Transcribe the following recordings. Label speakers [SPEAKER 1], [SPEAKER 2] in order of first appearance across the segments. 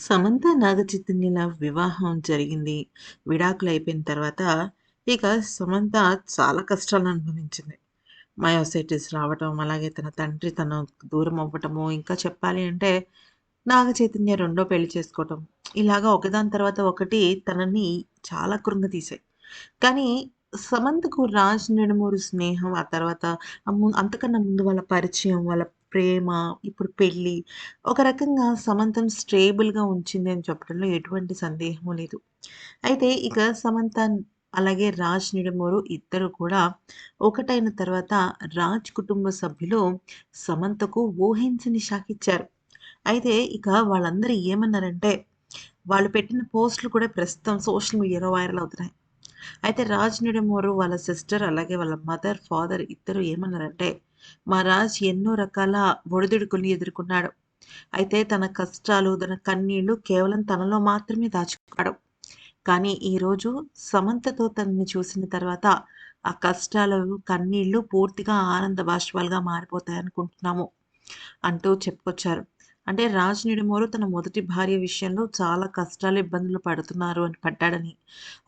[SPEAKER 1] సమంత నాగచైతన్యల వివాహం జరిగింది. విడాకులు అయిపోయిన తర్వాత ఇక సమంత చాలా కష్టాలను అనుభవించింది. మయోసైటిస్ రావటం, అలాగే తన తండ్రి తను దూరం అవ్వటము, ఇంకా చెప్పాలి అంటే నాగచైతన్య రెండో పెళ్ళి చేసుకోవటం. ఇలాగా ఒకదాని తర్వాత ఒకటి తనని చాలా కృంగతీశాయి. కానీ సమంతకు రాజ్ నందమూరి స్నేహం, ఆ తర్వాత అంతకన్నా ముందు వాళ్ళ పరిచయం, వాళ్ళ ప్రేమ, ఇప్పుడు పెళ్ళి ఒక రకంగా సమంతను స్టేబుల్‌గా ఉంచింది అని చెప్పడంలో ఎటువంటి సందేహము లేదు. అయితే ఇక సమంత అలాగే రాజ్ నిడమూరు ఇద్దరు కూడా ఒకటైన తర్వాత రాజ్ కుటుంబ సభ్యులు సమంతకు ఊహించని షాక్ ఇచ్చారు. అయితే ఇక వాళ్ళందరూ ఏమన్నారంటే వాళ్ళు పెట్టిన పోస్ట్‌లు కూడా ప్రస్తుతం సోషల్ మీడియాలో వైరల్ అవుతున్నాయి. అయితే రాజ్ నిడమూరు వాళ్ళ సిస్టర్ అలాగే వాళ్ళ మదర్, ఫాదర్ ఇద్దరు ఏమన్నారంటే మా రాజ్ ఎన్నో రకాల ఒడిదుడుకుల్ని ఎదుర్కొన్నాడు. అయితే తన కష్టాలు, తన కన్నీళ్ళు కేవలం తనలో మాత్రమే దాచుకున్నాడు. కానీ ఈరోజు సమంతతో తనని చూసిన తర్వాత ఆ కష్టాలు, కన్నీళ్ళు పూర్తిగా ఆనంద బాష్పాలుగా మారిపోతాయనుకుంటున్నాము అంటూ చెప్పుకొచ్చారు. అంటే రాజ్ నిడిమోరు తన మొదటి భార్య విషయంలో చాలా కష్టాలు, ఇబ్బందులు పడుతున్నారు అని పడ్డాడని,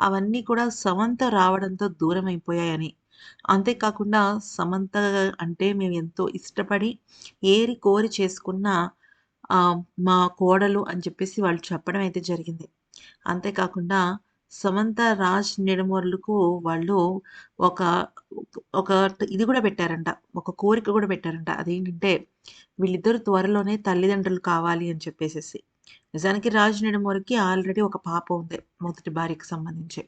[SPEAKER 1] అవన్నీ కూడా సమంత రావడంతో దూరం అయిపోయాయని అంతేకాకుండా సమంత అంటే మేము ఎంతో ఇష్టపడి, ఏరి కోరి చేసుకున్న మా కోడలు అని చెప్పేసి వాళ్ళు చెప్పడం అయితే జరిగింది. అంతేకాకుండా సమంత, రాజ్ నిడమూరులకు వాళ్ళు ఒక ఒక ఇది కూడా పెట్టారంట. ఒక కోరిక కూడా పెట్టారంట. అదేంటంటే వీళ్ళిద్దరూ త్వరలోనే తల్లిదండ్రులు కావాలి అని చెప్పేసేసి. నిజానికి రాజ్ ఆల్రెడీ ఒక పాప ఉంది. మొదటి భార్యకు సంబంధించి.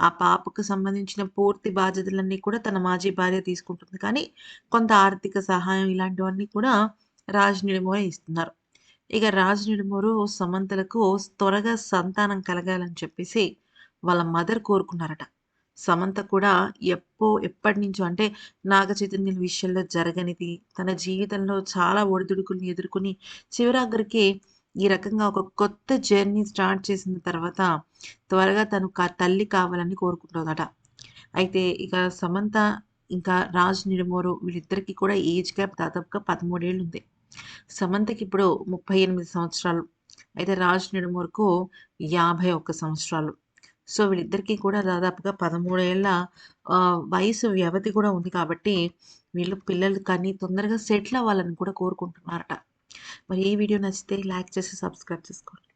[SPEAKER 1] ఆ పాపకు సంబంధించిన పూర్తి బాధ్యతలన్నీ కూడా తన మాజీ భార్య తీసుకుంటుంది. కానీ కొంత ఆర్థిక సహాయం ఇలాంటివన్నీ కూడా రాజునిడిమోరే ఇస్తున్నారు. ఇక రాజ్ సమంతలకు త్వరగా సంతానం కలగాలని చెప్పేసి వాళ్ళ మదర్ కోరుకున్నారట. సమంత కూడా ఎప్పో ఎప్పటినుంచో అంటే నాగ చైతన్యుల విషయంలో జరగనిది, తన జీవితంలో చాలా ఒడిదుడుకుల్ని ఎదుర్కొని చివరాఖరికి ఈ రకంగా ఒక కొత్త జర్నీ స్టార్ట్ చేసిన తర్వాత త్వరగా తను తల్లి కావాలని కోరుకుంటుందట. అయితే ఇక సమంత ఇంకా రాజ్ నిడుమోరు వీళ్ళిద్దరికీ కూడా ఏజ్ గ్యాప్ దాదాపుగా 13 ఏళ్ళు ఉంది. సమంతకి ఇప్పుడు 38 సంవత్సరాలు. అయితే రాజ్ నిడుమోరుకు యాభై ఒక్క సంవత్సరాలు. సో వీళ్ళిద్దరికీ కూడా దాదాపుగా 13 వయసు వ్యవధి కూడా ఉంది కాబట్టి వీళ్ళు పిల్లలు కానీ తొందరగా సెటిల్ అవ్వాలని కూడా కోరుకుంటున్నారట. మరి ఈ వీడియో నచ్చితే లైక్ చేసి సబ్స్క్రైబ్ చేసుకోండి.